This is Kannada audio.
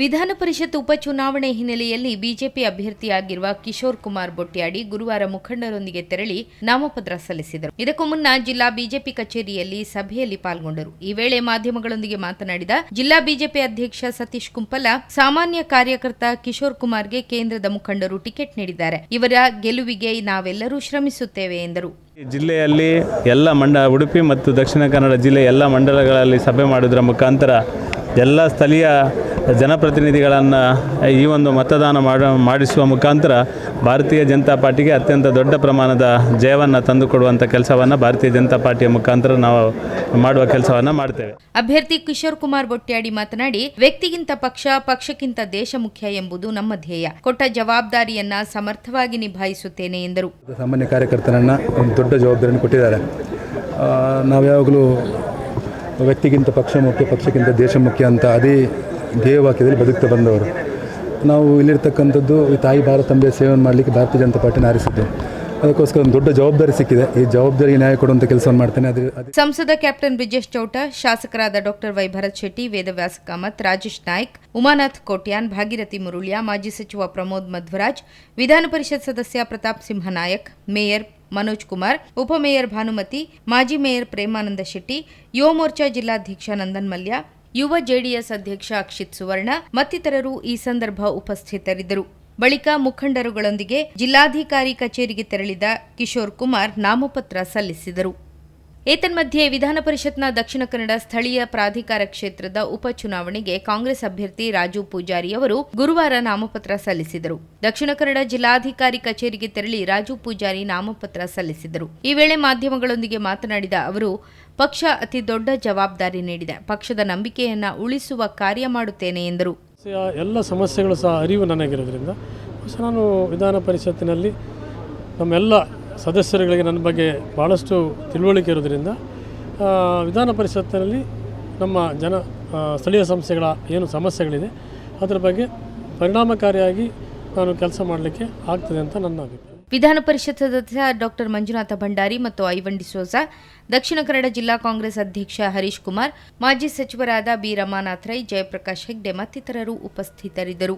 ವಿಧಾನ ಪರಿಷತ್ ಉಪಚುನಾವಣೆ ಹಿನ್ನೆಲೆಯಲ್ಲಿ ಬಿಜೆಪಿ ಅಭ್ಯರ್ಥಿಯಾಗಿರುವ ಕಿಶೋರ್ ಕುಮಾರ್ ಬೊಟ್ಟ್ಯಾಡಿ ಗುರುವಾರ ಮುಖಂಡರೊಂದಿಗೆ ತೆರಳಿ ನಾಮಪತ್ರ ಸಲ್ಲಿಸಿದರು. ಇದಕ್ಕೂ ಮುನ್ನ ಜಿಲ್ಲಾ ಬಿಜೆಪಿ ಕಚೇರಿಯಲ್ಲಿ ಸಭೆಯಲ್ಲಿ ಪಾಲ್ಗೊಂಡರು. ಈ ವೇಳೆ ಮಾಧ್ಯಮಗಳೊಂದಿಗೆ ಮಾತನಾಡಿದ ಜಿಲ್ಲಾ ಬಿಜೆಪಿ ಅಧ್ಯಕ್ಷ ಸತೀಶ್ ಕುಂಪಲ, ಸಾಮಾನ್ಯ ಕಾರ್ಯಕರ್ತ ಕಿಶೋರ್ ಕುಮಾರ್ಗೆ ಕೇಂದ್ರದ ಮುಖಂಡರು ಟಿಕೆಟ್ ನೀಡಿದ್ದಾರೆ. ಇವರ ಗೆಲುವಿಗೆ ನಾವೆಲ್ಲರೂ ಶ್ರಮಿಸುತ್ತೇವೆ ಎಂದರು. ಜಿಲ್ಲೆಯಲ್ಲಿ ಎಲ್ಲ ಮಂಡ, ಉಡುಪಿ ಮತ್ತು ದಕ್ಷಿಣ ಕನ್ನಡ ಜಿಲ್ಲೆ ಎಲ್ಲ ಮಂಡಲಗಳಲ್ಲಿ ಸಭೆ ಮಾಡುವುದರ ಮುಖಾಂತರ ಎಲ್ಲ ಸ್ಥಳೀಯ ಜನಪ್ರತಿನಿಧಿಗಳನ್ನು ಈ ಒಂದು ಮತದಾನ ಮಾಡ ಮಾಡಿಸುವ ಮುಖಾಂತರ ಭಾರತೀಯ ಜನತಾ ಪಾರ್ಟಿಗೆ ಅತ್ಯಂತ ದೊಡ್ಡ ಪ್ರಮಾಣದ ಜಯವನ್ನು ತಂದುಕೊಡುವಂಥ ಕೆಲಸವನ್ನು ಭಾರತೀಯ ಜನತಾ ಪಾರ್ಟಿಯ ಮುಖಾಂತರ ನಾವು ಮಾಡುವ ಕೆಲಸವನ್ನು ಮಾಡ್ತೇವೆ. ಅಭ್ಯರ್ಥಿ ಕಿಶೋರ್ ಕುಮಾರ್ ಬೊಟ್ಟ್ಯಾಡಿ ಮಾತನಾಡಿ ವ್ಯಕ್ತಿಗಿಂತ ಪಕ್ಷ ಪಕ್ಷಕ್ಕಿಂತ ದೇಶ ಮುಖ್ಯ ಎಂಬುದು ನಮ್ಮ ಧ್ಯೇಯ. ಕೊಟ್ಟ ಜವಾಬ್ದಾರಿಯನ್ನ ಸಮರ್ಥವಾಗಿ ನಿಭಾಯಿಸುತ್ತೇನೆ ಎಂದರು. ಸಾಮಾನ್ಯ ಕಾರ್ಯಕರ್ತರನ್ನ ಒಂದು ದೊಡ್ಡ ಜವಾಬ್ದಾರಿಯನ್ನು ಕೊಟ್ಟಿದ್ದಾರೆ. ನಾವು ಯಾವಾಗಲೂ ವ್ಯಕ್ತಿಗಿಂತ ಪಕ್ಷ ಮುಖ್ಯ ಪಕ್ಷಕ್ಕಿಂತ ದೇಶ ಮುಖ್ಯ ಅಂತ ಅದೇ ಧ್ಯೇಯವಾಕ್ಯದಲ್ಲಿ ಬದುಕ್ತಾ ಬಂದವರು. ನಾವು ಇಲ್ಲಿರ್ತಕ್ಕಂಥದ್ದು ಈ ತಾಯಿ ಭಾರತಾಂಬೆ ಸೇವನೆ ಮಾಡಲಿಕ್ಕೆ ಭಾರತೀಯ ಜನತಾ ಪಾರ್ಟಿನ ಆರಿಸಿದ್ದು ಅದಕ್ಕೋಸ್ಕರ ಒಂದು ದೊಡ್ಡ ಜವಾಬ್ದಾರಿ ಸಿಕ್ಕಿದೆ. ಈ ಜವಾಬ್ದಾರಿಗೆ ನ್ಯಾಯ ಕೊಡುವಂಥ ಕೆಲಸವನ್ನು ಮಾಡ್ತೇನೆ. ಅದೇ ಸಂಸದ ಕ್ಯಾಪ್ಟನ್ ಬ್ರಿಜೇಶ್ ಚೌಟ, ಶಾಸಕರಾದ ಡಾಕ್ಟರ್ ವೈ ಭರತ್ ಶೆಟ್ಟಿ ವೇದವ್ಯಾಸ ಕಾಮತ್, ರಾಜೇಶ್ ನಾಯ್ಕ್, ಉಮಾನಾಥ್ ಕೋಟ್ಯಾನ್, ಭಾಗೀರಥಿ ಮುರುಳಿಯಾ, ಮಾಜಿ ಸಚಿವ ಪ್ರಮೋದ್ ಮಧ್ವರಾಜ್, ವಿಧಾನ ಪರಿಷತ್ ಸದಸ್ಯ ಪ್ರತಾಪ್ ಸಿಂಹ ನಾಯಕ್, ಮೇಯರ್ ಮನೋಜ್ ಕುಮಾರ್ ಉಪಮೇಯರ್ ಭಾನುಮತಿ, ಮಾಜಿ ಮೇಯರ್ ಪ್ರೇಮಾನಂದ ಶೆಟ್ಟಿ, ಯುವ ಮೋರ್ಚಾ ಜಿಲ್ಲಾಧ್ಯಕ್ಷ ನಂದನ್ ಮಲ್ಯ ಯುವ ಜೆಡಿಎಸ್ ಅಧ್ಯಕ್ಷ ಅಕ್ಷಿತ್ ಸುವರ್ಣ ಮತ್ತಿತರರು ಈ ಸಂದರ್ಭ ಉಪಸ್ಥಿತರಿದ್ದರು. ಬಳಿಕ ಮುಖಂಡರುಗಳೊಂದಿಗೆ ಜಿಲ್ಲಾಧಿಕಾರಿ ಕಚೇರಿಗೆ ತೆರಳಿದ ಕಿಶೋರ್ ಕುಮಾರ್ ನಾಮಪತ್ರ ಸಲ್ಲಿಸಿದರು. ಏತನ್ಮಧ್ಯೆ ವಿಧಾನ ಪರಿಷತ್ನ ದಕ್ಷಿಣ ಕನ್ನಡ ಸ್ಥಳೀಯ ಪ್ರಾಧಿಕಾರ ಕ್ಷೇತ್ರದ ಉಪಚುನಾವಣೆಗೆ ಕಾಂಗ್ರೆಸ್ ಅಭ್ಯರ್ಥಿ ರಾಜು ಪೂಜಾರಿ ಅವರು ಗುರುವಾರ ನಾಮಪತ್ರ ಸಲ್ಲಿಸಿದರು. ದಕ್ಷಿಣ ಕನ್ನಡ ಜಿಲ್ಲಾಧಿಕಾರಿ ಕಚೇರಿಗೆ ತೆರಳಿ ರಾಜು ಪೂಜಾರಿ ನಾಮಪತ್ರ ಸಲ್ಲಿಸಿದರು. ಈ ವೇಳೆ ಮಾಧ್ಯಮಗಳೊಂದಿಗೆ ಮಾತನಾಡಿದ ಅವರು, ಪಕ್ಷ ಅತಿ ದೊಡ್ಡ ಜವಾಬ್ದಾರಿ ನೀಡಿದೆ. ಪಕ್ಷದ ನಂಬಿಕೆಯನ್ನ ಉಳಿಸುವ ಕಾರ್ಯ ಮಾಡುತ್ತೇನೆ ಎಂದರು. ಎಲ್ಲ ಸಮಸ್ಯೆಗಳು ಸಹ ಅರಿವು ನನಗಿರೋದ್ರಿಂದ ನಾನು ವಿಧಾನ ಪರಿಷತ್ತಿನಲ್ಲಿ ನಮ್ಮೆಲ್ಲ ಸದಸ್ಯರುಗಳಿಗೆ ನನ್ನ ಬಗ್ಗೆ ಭಾಳಷ್ಟು ತಿಳುವಳಿಕೆ ಇರೋದ್ರಿಂದ ವಿಧಾನ ಪರಿಷತ್ತಿನಲ್ಲಿ ನಮ್ಮ ಜನ ಸ್ಥಳೀಯ ಸಂಸ್ಥೆಗಳ ಏನು ಸಮಸ್ಯೆಗಳಿದೆ, ಅದರ ಬಗ್ಗೆ ಪರಿಣಾಮಕಾರಿಯಾಗಿ ನಾನು ಕೆಲಸ ಮಾಡಲಿಕ್ಕೆ ಆಗ್ತದೆ ಅಂತ ನನ್ನ ಅಭಿಪ್ರಾಯ. ವಿಧಾನ ಪರಿಷತ್ ಸದಸ್ಯ ಡಾಕ್ಟರ್ ಮಂಜುನಾಥ ಭಂಡಾರಿ ಮತ್ತು ಐವನ್ ಡಿಸೋಜ, ದಕ್ಷಿಣ ಕನ್ನಡ ಜಿಲ್ಲಾ ಕಾಂಗ್ರೆಸ್ ಅಧ್ಯಕ್ಷ ಹರೀಶ್ ಕುಮಾರ್, ಮಾಜಿ ಸಚಿವರಾದ ಬಿ ರಮಾನಾಥ್ ರೈ, ಜಯಪ್ರಕಾಶ್ ಹೆಗ್ಡೆ ಮತ್ತಿತರರು ಉಪಸ್ಥಿತರಿದ್ದರು.